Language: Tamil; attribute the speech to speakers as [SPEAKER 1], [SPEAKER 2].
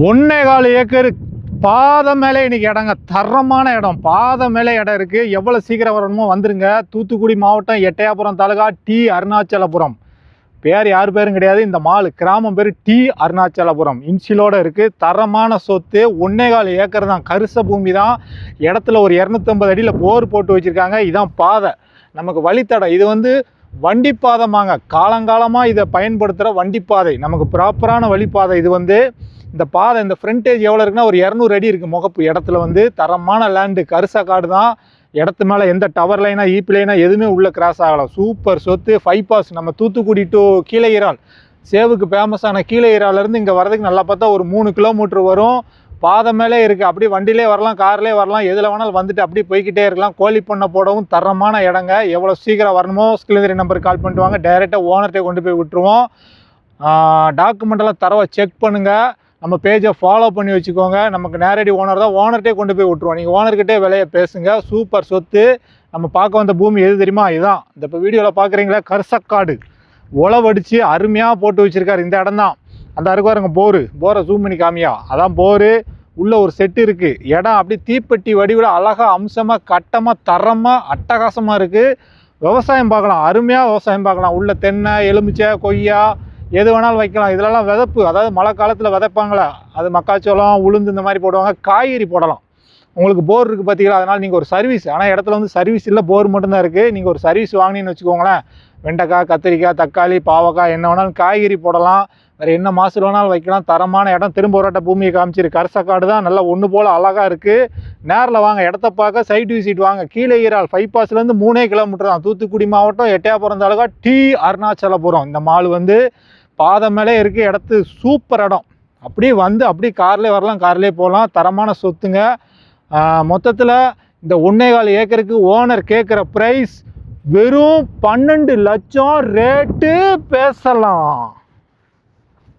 [SPEAKER 1] ஒன்னே கால் ஏக்கர் பாதை மேலே இன்றைக்கி இடங்க. தரமான இடம். பாதை மேலே இடம் இருக்குது எவ்வளோ சீக்கிரம் வரணுமோ வந்துருங்க. தூத்துக்குடி மாவட்டம் எட்டயாபுரம் தாலுகா டி அருணாச்சலபுரம். பேர் யார் பேரும் கிடையாது. இந்த மால் கிராமம் பேர் டி அருணாச்சலபுரம். இன்சிலோட இருக்குது தரமான சொத்து ஒன்னே கால் ஏக்கர் தான். கருச பூமி தான். இடத்துல ஒரு இரநூத்தம்பது அடியில் போர் போட்டு வச்சுருக்காங்க. இதான் பாதை. நமக்கு வழித்தடம். இது வந்து வண்டிப்பாதமாங்க. காலங்காலமாக இதை பயன்படுத்துகிற வண்டிப்பாதை. நமக்கு ப்ராப்பரான வழிப்பாதை இது வந்து இந்த பாதை இந்த ஃப்ரண்டேஜ் எவ்வளோ இருக்குன்னா ஒரு இரநூறு அடி இருக்குது முகப்பு. இடத்துல வந்து தரமான லேண்டு கருசா காடு தான். இடத்து மேலே எந்த டவர் லைனா ஈபி லைனா எதுவுமே உள்ளே கிராஸ் ஆகலாம் சூப்பர் சொத்து ஃபைவ் பாஸ் நம்ம தூத்துக்குடி டு கீழஈரால் சேவுக்கு ஃபேமஸான கீழஈராலேருந்து இங்கே வரதுக்கு நல்லா பார்த்தா ஒரு மூணு கிலோமீட்டர் வரும். பாதம் மேலே இருக்குது அப்படியே வண்டியிலே வரலாம் கார்லேயே வரலாம் எதில் வேணாலும் வந்துட்டு அப்படியே போய்கிட்டே இருக்கலாம். கோழி பண்ணை போடவும் தரமான இடங்க. எவ்வளோ சீக்கிரம் வரணுமோ ஸ்கிலிந்தரி நம்பருக்கு கால் பண்ணிட்டு வாங்க. டைரெக்டாக ஓனர்கிட்ட கொண்டு போய் விட்டுருவோம். டாக்குமெண்ட்டெல்லாம் தரவை செக் பண்ணுங்கள் நம்ம பேஜை ஃபாலோ பண்ணி வச்சுக்கோங்க. நமக்கு நேரடி ஓனர் தான் ஓனர்கிட்டே கொண்டு போய் விட்ருவோம் நீங்கள் ஓனர்கிட்டே விலையை பேசுங்க. சூப்பர் சொத்து. நம்ம பார்க்க வந்த பூமி எது தெரியுமா? இதுதான் இந்த இப்போ வீடியோவில் பார்க்குறீங்களா கருசக்காடு. உழவடிச்சு அருமையாக போட்டு வச்சுருக்காரு. இந்த இடம் தான் அந்த அருகாருங்க போரு. போரை ஜூம் பண்ணி காமியா. அதான் போரு. உள்ளே ஒரு செட்டு இருக்குது இடம் அப்படியே தீப்பெட்டி வடிவில் அழகாக அம்சமாக கட்டமாக தரமாக அட்டகாசமாக இருக்குது விவசாயம் பார்க்கலாம். அருமையாக விவசாயம் பார்க்கலாம். உள்ள தென்னை எலுமிச்சை கொய்யா எது வேணாலும் வைக்கலாம். இதிலலாம் விதப்பு அதாவது மழை காலத்தில் விதைப்பாங்களே அது மக்காச்சோளம் உளுந்து இந்த மாதிரி போடுவாங்க. காய்கறி போடலாம். உங்களுக்கு போர் இருக்குது பார்த்தீங்களா அதனால் நீங்கள் ஒரு சர்வீஸ் ஆனால் இடத்துல வந்து சர்வீஸ் இல்லை போர் மட்டும்தான் இருக்குது நீங்கள் ஒரு சர்வீஸ் வாங்கினீங்கன்னு வச்சுக்கோங்களேன். வெண்டைக்காய் கத்திரிக்காய் தக்காளி பாவக்காய் என்ன வேணாலும் காய்கறி போடலாம். வேறு என்ன மாசு வேணாலும் வைக்கலாம். தரமான இடம் திரும்ப ஒரு வட்ட பூமியை காமிச்சிரு. கரசக்காடு தான் நல்லா ஒன்று போல் அழகாக இருக்குது நேரில் வாங்க இடத்த பார்க்க சைட் விசிட் வாங்க. கீழே ஈரால் ஃபைவ் பாஸ்லேருந்து மூணே கிலோமீட்டர் தான். தூத்துக்குடி மாவட்டம் எட்டயாபுரம் தாலுகா டி அருணாச்சலபுரம். இந்த மால் வந்து பாதம் மேலே இருக்குது இடத்து சூப்பர் இடம். அப்படியே வந்து அப்படியே கார்லேயே வரலாம். கார்லேயே போகலாம். தரமான சொத்துங்க. மொத்தத்தில் இந்த ஒன்னேகால் ஏக்கருக்கு ஓனர் கேட்குற ப்ரைஸ் வெறும் பன்னெண்டு லட்சம் ரேட்டு பேசலாம்.